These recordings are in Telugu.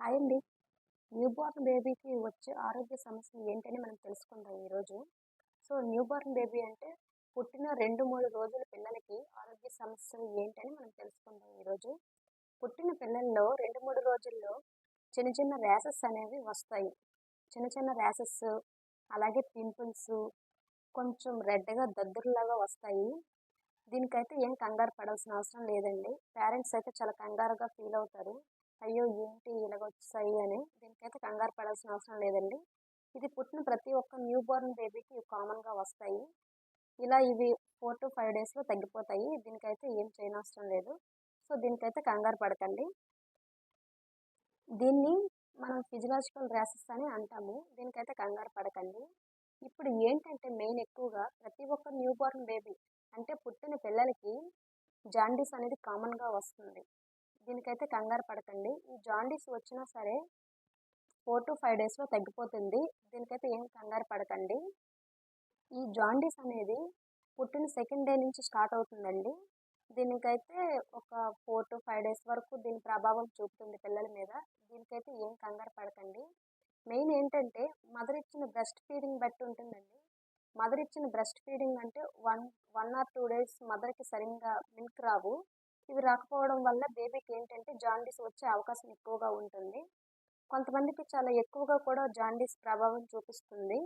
హాయ్ అండి న్యూబార్న్ బేబీకి వచ్చే ఆరోగ్య సమస్యలు ఏంటని మనం తెలుసుకుందాం ఈరోజు. సో న్యూబార్న్ బేబీ అంటే పుట్టిన రెండు మూడు రోజుల పిల్లలకి ఆరోగ్య సమస్యలు ఏంటని మనం తెలుసుకుందాం ఈరోజు. పుట్టిన పిల్లల్లో రెండు మూడు రోజుల్లో చిన్న చిన్న ర్యాసెస్ అనేవి వస్తాయి. చిన్న చిన్న ర్యాసెస్ అలాగే పింపుల్స్ కొంచెం రెడ్గా దగ్గరలాగా వస్తాయి. దీనికైతే ఏం కంగారు పడాల్సిన అవసరం లేదండి. పేరెంట్స్ అయితే చాలా కంగారుగా ఫీల్ అవుతారు. అయ్యో! ఏంటి? ఇలాగ వచ్చాయి అని దీనికైతే కంగారు పడాల్సిన అవసరం లేదండి. ఇది పుట్టిన ప్రతి ఒక్క న్యూ బోర్న్ బేబీకి కామన్గా వస్తాయి. ఇలా ఇవి ఫోర్ టు ఫైవ్ డేస్లో తగ్గిపోతాయి. దీనికైతే ఏం చేయనవసరం లేదు. సో దీనికైతే కంగారు పడకండి. దీన్ని మనం ఫిజియలాజికల్ ర్యాసెస్ అని అంటాము. దీనికైతే కంగారు పడకండి. ఇప్పుడు ఏంటంటే మెయిన్ ఎక్కువగా ప్రతి ఒక్క న్యూ బోర్న్ బేబీ అంటే పుట్టిన పిల్లలకి జాండీస్ అనేది కామన్గా వస్తుంది. దీనికైతే కంగారు పడకండి. ఈ జాండీస్ వచ్చినా సరే ఫోర్ టు ఫైవ్ డేస్లో తగ్గిపోతుంది. దీనికైతే ఏం కంగారు పడకండి. ఈ జాండీస్ అనేది పుట్టిన సెకండ్ డే నుంచి స్టార్ట్ అవుతుందండి. దీనికైతే ఒక ఫోర్ టు ఫైవ్ డేస్ వరకు దీని ప్రభావం చూపుతుంది పిల్లల మీద. దీనికైతే ఏం కంగారు పడకండి. మెయిన్ ఏంటంటే మదర్ ఇచ్చిన బ్రెస్ట్ ఫీడింగ్ బట్టి ఉంటుందండి. మదర్ ఇచ్చిన బ్రెస్ట్ ఫీడింగ్ అంటే one one or two days మదర్కి సరిగ్గా మిల్క్ రావు. ఇవి రాకపోవడం వల్ల బేబీకి ఏంటంటే జాండీస్ వచ్చే అవకాశం ఎక్కువగా ఉంటుంది. కొంతమందికి చాలా ఎక్కువగా కూడా జాండీస్ ప్రభావం చూపిస్తుంది.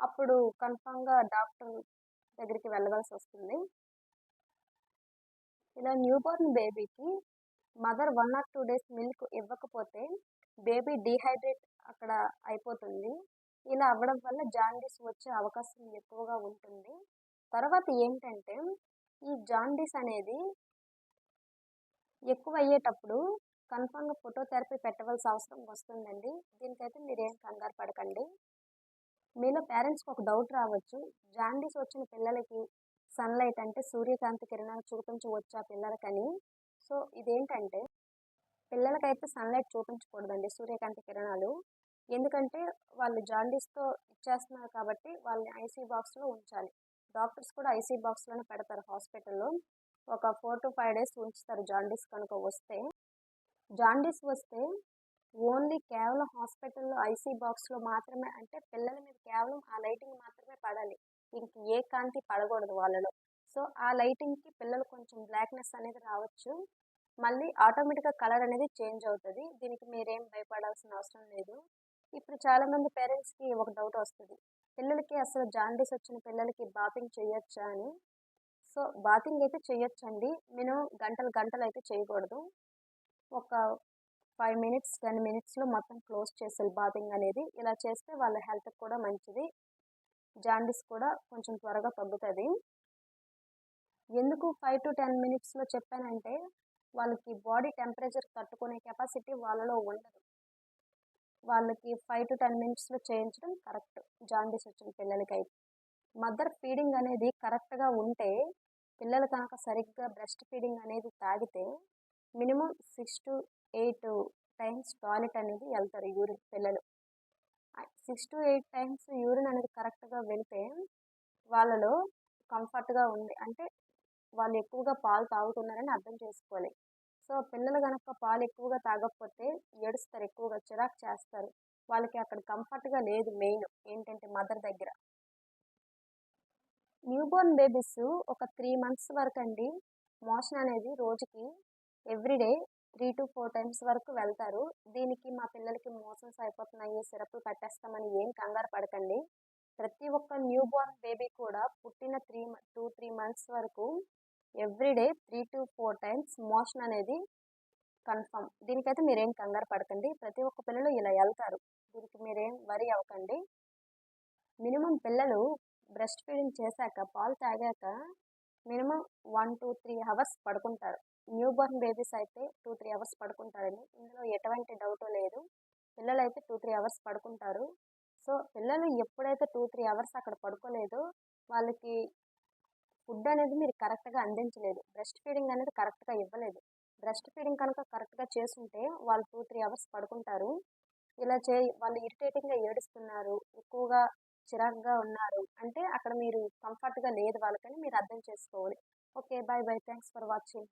అప్పుడు కన్ఫామ్గా డాక్టర్ దగ్గరికి వెళ్ళవలసి వస్తుంది. ఇలా న్యూబార్న్ బేబీకి mother one or two days milk ఇవ్వకపోతే బేబీ డీహైడ్రేట్ అక్కడ అయిపోతుంది. ఇలా అవ్వడం వల్ల జాండీస్ వచ్చే అవకాశం ఎక్కువగా ఉంటుంది. తర్వాత ఏంటంటే ఈ జాండీస్ అనేది ఎక్కువ అయ్యేటప్పుడు కన్ఫామ్గా ఫోటోథెరపీ పెట్టవలసిన అవసరం వస్తుందండి. దీనికైతే మీరేం కంగారు పడకండి. మీలో పేరెంట్స్కి ఒక డౌట్ రావచ్చు. జాండీస్ వచ్చిన పిల్లలకి సన్లైట్ అంటే సూర్యకాంతి కిరణాలు చూపించవచ్చా పిల్లలకని. సో ఇదేంటంటే పిల్లలకైతే సన్లైట్ చూపించకూడదండి సూర్యకాంతి కిరణాలు. ఎందుకంటే వాళ్ళు జాండీస్తో ఇచ్చేస్తున్నారు కాబట్టి వాళ్ళని ఐసీ బాక్స్లో ఉంచాలి. డాక్టర్స్ కూడా ఐసీ బాక్స్లోనే పెడతారు హాస్పిటల్లో. ఒక ఫోర్ టు ఫైవ్ డేస్ ఉంచుతారు జాండీస్ కనుక వస్తే. జాండీస్ వస్తే ఓన్లీ కేవలం హాస్పిటల్లో ఐసీ బాక్స్లో మాత్రమే అంటే పిల్లల మీద కేవలం ఆ లైటింగ్ మాత్రమే పడాలి. ఇంక ఏ కాంతి పడకూడదు వాళ్ళలో. సో ఆ లైటింగ్కి పిల్లలు కొంచెం బ్లాక్నెస్ అనేది రావచ్చు. మళ్ళీ ఆటోమేటిక్గా కలర్ అనేది చేంజ్ అవుతుంది. దీనికి మీరేం భయపడాల్సిన అవసరం లేదు. ఇప్పుడు చాలామంది పేరెంట్స్కి ఒక డౌట్ వస్తుంది. పిల్లలకి అసలు జాండీస్ వచ్చిన పిల్లలకి బాపింగ్ చేయొచ్చా అని. సో బాతింగ్ అయితే చేయొచ్చండి మినిమం గంటలు గంటలు అయితే చేయకూడదు ఒక ఫైవ్ మినిట్స్ టెన్ మినిట్స్లో మొత్తం క్లోజ్ చేసేది బాతింగ్ అనేది. ఇలా చేస్తే వాళ్ళ హెల్త్కి కూడా మంచిది. జాండీస్ కూడా కొంచెం త్వరగా తగ్గుతుంది. ఎందుకు ఫైవ్ టు టెన్ మినిట్స్లో చెప్పానంటే వాళ్ళకి బాడీ టెంపరేచర్ తట్టుకునే కెపాసిటీ వాళ్ళలో ఉండదు. వాళ్ళకి ఫైవ్ టు టెన్ మినిట్స్లో చేయించడం కరెక్ట్ జాండీస్ వచ్చిన పిల్లలకి అయితే మదర్ ఫీడింగ్ అనేది కరెక్ట్గా ఉంటే పిల్లలు కనుక సరిగ్గా బ్రెస్ట్ ఫీడింగ్ అనేది తాగితే minimum six to eight times toilet అనేది వెళ్తారు యూరిన్ పిల్లలు. Six to eight times urine అనేది కరెక్ట్గా వెళ్తే వాళ్ళలో కంఫర్ట్గా ఉంది. అంటే వాళ్ళు ఎక్కువగా పాలు తాగుతున్నారని అర్థం చేసుకోవాలి. సో పిల్లలు కనుక పాలు ఎక్కువగా తాగకపోతే ఏడుస్తారు ఎక్కువగా చిరాకు చేస్తారు. వాళ్ళకి అక్కడ కంఫర్ట్గా లేదు మెయిన్ ఏంటంటే మదర్ దగ్గర. న్యూబోర్న్ బేబీస్ ఒక త్రీ మంత్స్ వరకు అండి మోషన్ అనేది రోజుకి everyday three to four times వరకు వెళ్తారు. దీనికి మా పిల్లలకి మోషన్స్ అయిపోతున్నాయి సిరప్లు పెట్టేస్తామని ఏం కంగారు పడకండి. ప్రతి ఒక్క న్యూ బోర్న్ బేబీ కూడా పుట్టిన త్రీ టూ త్రీ మంత్స్ వరకు everyday three to four times motion అనేది కన్ఫర్మ్. దీనికైతే మీరేం కంగారు పడకండి. ప్రతి ఒక్క పిల్లలు ఇలా వెళ్తారు. దీనికి మీరేం వరి అవ్వకండి. మినిమం పిల్లలు బ్రెస్ట్ ఫీడింగ్ చేశాక పాలు తాగాక minimum one two three hours పడుకుంటారు. న్యూ బోర్న్ బేబీస్ అయితే టూ త్రీ అవర్స్ పడుకుంటారండి ఇందులో ఎటువంటి డౌట్ లేదు. పిల్లలు అయితే టూ త్రీ అవర్స్ పడుకుంటారు. సో పిల్లలు ఎప్పుడైతే టూ త్రీ అవర్స్ అక్కడ పడుకోలేదో వాళ్ళకి ఫుడ్ అనేది మీరు కరెక్ట్గా అందించలేదు. బ్రెస్ట్ ఫీడింగ్ అనేది కరెక్ట్గా ఇవ్వలేదు. బ్రెస్ట్ ఫీడింగ్ కనుక కరెక్ట్గా చేస్తుంటే వాళ్ళు టూ త్రీ అవర్స్ పడుకుంటారు. ఇలా చే వాళ్ళు ఇరిటేటింగ్గా ఏడుస్తున్నారు. ఎక్కువగా చిరాకుగా ఉన్నారు. అంటే అక్కడ మీరు కంఫర్ట్గా లేదు వాళ్ళకని మీరు అర్థం చేసుకోవాలి. Okay bye bye thanks for watching